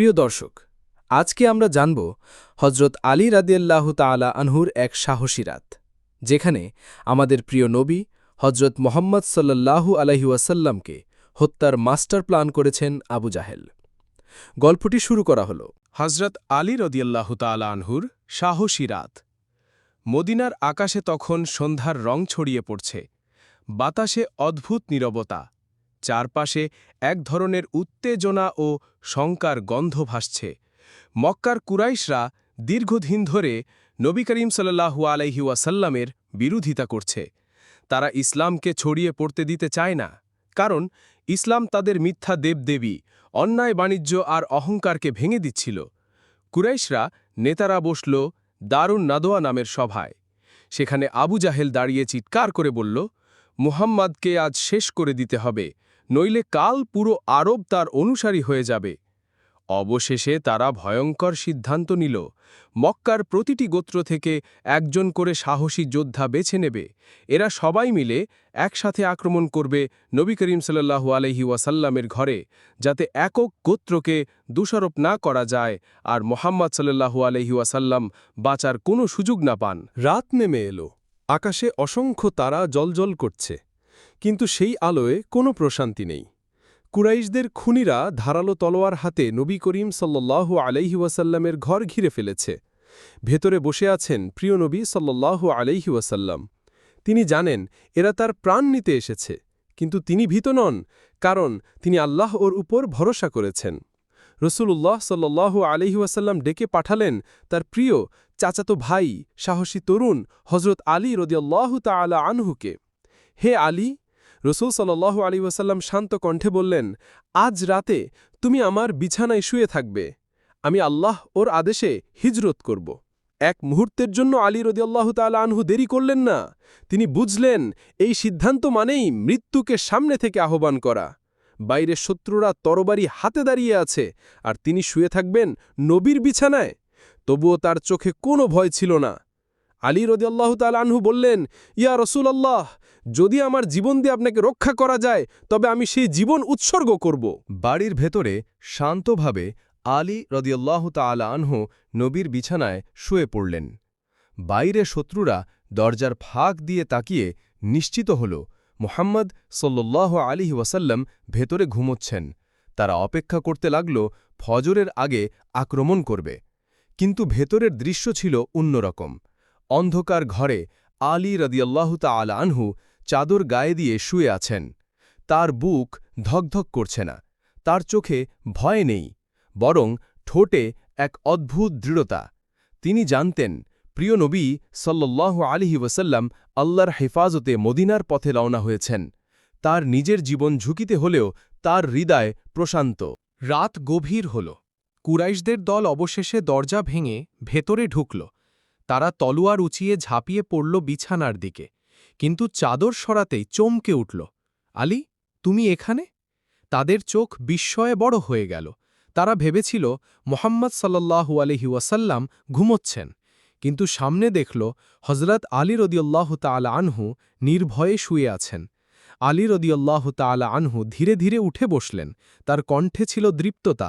প্রিয় দর্শক, আজকে আমরা জানব হজরত আলী রাদিয়াল্লাহ তাআলা আনহুর এক সাহসী রাত, যেখানে আমাদের প্রিয় নবী হজরত মোহাম্মদ সাল্লাল্লাহু আলহি ওয়াসাল্লামকে হত্যার মাস্টার প্ল্যান করেছেন আবু জাহেল। গল্পটি শুরু করা হল হজরত আলী রদিয়াল্লাহ তালা আনহুর সাহসী রাত। মদিনার আকাশে তখন সন্ধ্যার রং ছড়িয়ে পড়ছে, বাতাসে অদ্ভুত নীরবতা চারপাশে এক ধরনের উত্তেজনা ও শঙ্কার গন্ধ ভাসছে। মক্কার কুরাইশরা দীর্ঘদিন ধরে নবী করিম সাল্লাহু আলাইহি ওয়াসাল্লামের বিরোধিতা করছে। তারা ইসলামকে ছড়িয়ে পড়তে দিতে চায় না, কারণ ইসলাম তাদের মিথ্যা দেবদেবী, অন্যায় বাণিজ্য আর অহংকারকে ভেঙে দিচ্ছিল। কুরাইশরা নেতারা বসল দারুণ নাদোয়া নামের সভায়। সেখানে আবু জাহেল দাঁড়িয়ে চিৎকার করে বলল, মুহাম্মাদকে আজ শেষ করে দিতে হবে। নইলে কাল পুরো আরব তার অনুসারী হয়ে যাবে। অবশেষে তারা ভয়ঙ্কর সিদ্ধান্ত নিল। মক্কার প্রতিটি গোত্র থেকে একজন করে সাহসী যোদ্ধা বেছে নেবে। এরা সবাই মিলে একসাথে আক্রমণ করবে নবী করিম সাল্লাহু আলহি ওয়াসাল্লামের ঘরে, যাতে একক গোত্রকে দোষারোপ না করা যায় আর মোহাম্মদ সাল্লাহু আলহি ওয়াসাল্লাম বাঁচার কোনো সুযোগ না পান। রাত নেমে এলো। আকাশে অসংখ্য তারা জলজল করছে। কিন্তু সেই আলোয় কোনো প্রশান্তি নেই। কুরাইশদের খুনিরা ধারালো তলোয়ার হাতে নবী করিম সাল্লাল্লাহু আলাইহি ওয়াসাল্লামের ঘর ঘিরে ফেলেছে। ভেতরে বসে আছেন প্রিয় নবী সাল্লাল্লাহু আলাইহি ওয়াসাল্লাম। তিনি জানেন, এরা তার প্রাণ নিতে এসেছে, কিন্তু তিনি ভীত নন, কারণ তিনি আল্লাহ ওর উপর ভরসা করেছেন। রসুল্লাহ সাল্লাহ আলহি ওয়াসাল্লাম ডেকে পাঠালেন তার প্রিয়, চাচাতো ভাই, সাহসী তরুণ হজরত আলী রদিয়াল্লাহ তালা আনহুকে। হে আলী রসুল সাল্লাহ আলী ওয়াসাল্লাম শান্ত কণ্ঠে বললেন, আজ রাতে তুমি আমার বিছানায় শুয়ে থাকবে। আমি আল্লাহ ওর আদেশে হিজরত করব। এক মুহূর্তের জন্য আলী রদিয়াল্লাহ তালা আনহু দেরি করলেন না। তিনি বুঝলেন, এই সিদ্ধান্ত মানেই মৃত্যুকে সামনে থেকে আহ্বান করা। বাইরে শত্রুরা তরবারি হাতে দাঁড়িয়ে আছে, আর তিনি শুয়ে থাকবেন নবীর বিছানায়। তবুও তার চোখে কোনো ভয় ছিল না। আলী রদিয়াল্লাহ তাল আনহু বললেন, ইয়া রসুল আল্লাহ যদি আমার জীবন দিয়ে আপনাকে রক্ষা করা যায়, তবে আমি সেই জীবন উৎসর্গ করব। বাড়ির ভেতরে শান্তভাবে আলী রদিয়াল্লাহ তালা আনহু নবীর বিছানায় শুয়ে পড়লেন। বাইরে শত্রুরা দরজার ফাঁক দিয়ে তাকিয়ে নিশ্চিত হল, মোহাম্মদ সল্লাহ আলিহি ওয়াসাল্লাম ভেতরে ঘুমোচ্ছেন। তারা অপেক্ষা করতে লাগল, ফজরের আগে আক্রমণ করবে। কিন্তু ভেতরের দৃশ্য ছিল অন্যরকম। অন্ধকার ঘরে আলী রদিয়াল্লাহ তালা আনহু চাদর গায়ে দিয়ে শুয়ে আছেন। তার বুক ধকধক করছে না, তার চোখে ভয় নেই, বরং ঠোঁটে এক অদ্ভুত দৃঢ়তা। তিনি জানতেন, প্রিয় নবী সল্লাহ আলিহি ওয়াসাল্লাম আল্লাহর হেফাজতে মদিনার পথে রওনা হয়েছেন। তার নিজের জীবন ঝুঁকিতে হলেও তার হৃদয় প্রশান্ত। রাত গভীর হল। কুরাইশদের দল অবশেষে দরজা ভেঙে ভেতরে ঢুকল। তারা তলোয়ার উঁচিয়ে ঝাঁপিয়ে পড়ল বিছানার দিকে। কিন্তু চাদর সরাতেই চমকে উঠল, আলী, তুমি এখানে? তাদের চোখ বিস্ময়ে বড় হয়ে গেল। তারা ভেবেছিল, মোহাম্মদ সাল্লাহু আলহি ওয়াসাল্লাম ঘুমোচ্ছেন। কিন্তু সামনে দেখল হজরত আলী রদিয়াল্লাহ তালা আনহু নির্ভয়ে শুয়ে আছেন। আলী রদিয়াল্লাহ তালা আনহু ধীরে ধীরে উঠে বসলেন। তার কণ্ঠে ছিল দৃপ্ততা,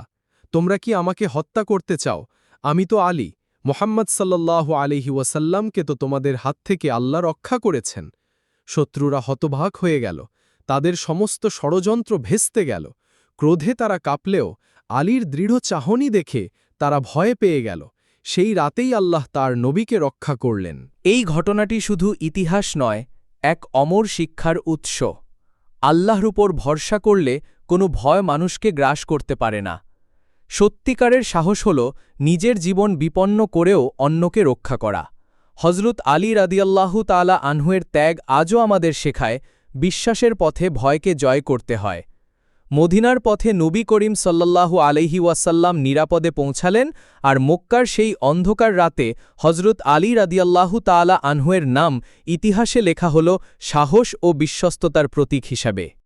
তোমরা কি আমাকে হত্যা করতে চাও? আমি তো আলী মোহাম্মদ সাল্লাহ আলিহি ওয়াসাল্লামকে তো তোমাদের হাত থেকে আল্লাহ রক্ষা করেছেন। শত্রুরা হতভাগ হয়ে গেল, তাদের সমস্ত ষড়যন্ত্র ভেস্তে গেল, ক্রোধে তারা কাঁপলেও, আলীর দৃঢ় চাহনি দেখে তারা ভয়ে পেয়ে গেল, সেই রাতেই আল্লাহ তার নবীকে রক্ষা করলেন। এই ঘটনাটি শুধু ইতিহাস নয়, এক অমর শিক্ষার উৎস। আল্লাহর উপর ভরসা করলে কোনো ভয় মানুষকে গ্রাস করতে পারে না। সত্যিকারের সাহস হল নিজের জীবন বিপন্ন করেও অন্যকে রক্ষা করা। হজরত আলী রাদিয়াল্লাহু তালা আনহুয়ের ত্যাগ আজও আমাদের শেখায়, বিশ্বাসের পথে ভয়কে জয় করতে হয়। মদিনার পথে নবী করিম সাল্লাল্লাহু আলহি ওয়াসাল্লাম নিরাপদে পৌঁছালেন আর মক্কার সেই অন্ধকার রাতে হজরত আলী রাদিয়াল্লাহু তালা আনহুয়ের নাম ইতিহাসে লেখা হল সাহস ও বিশ্বস্ততার প্রতীক হিসাবে।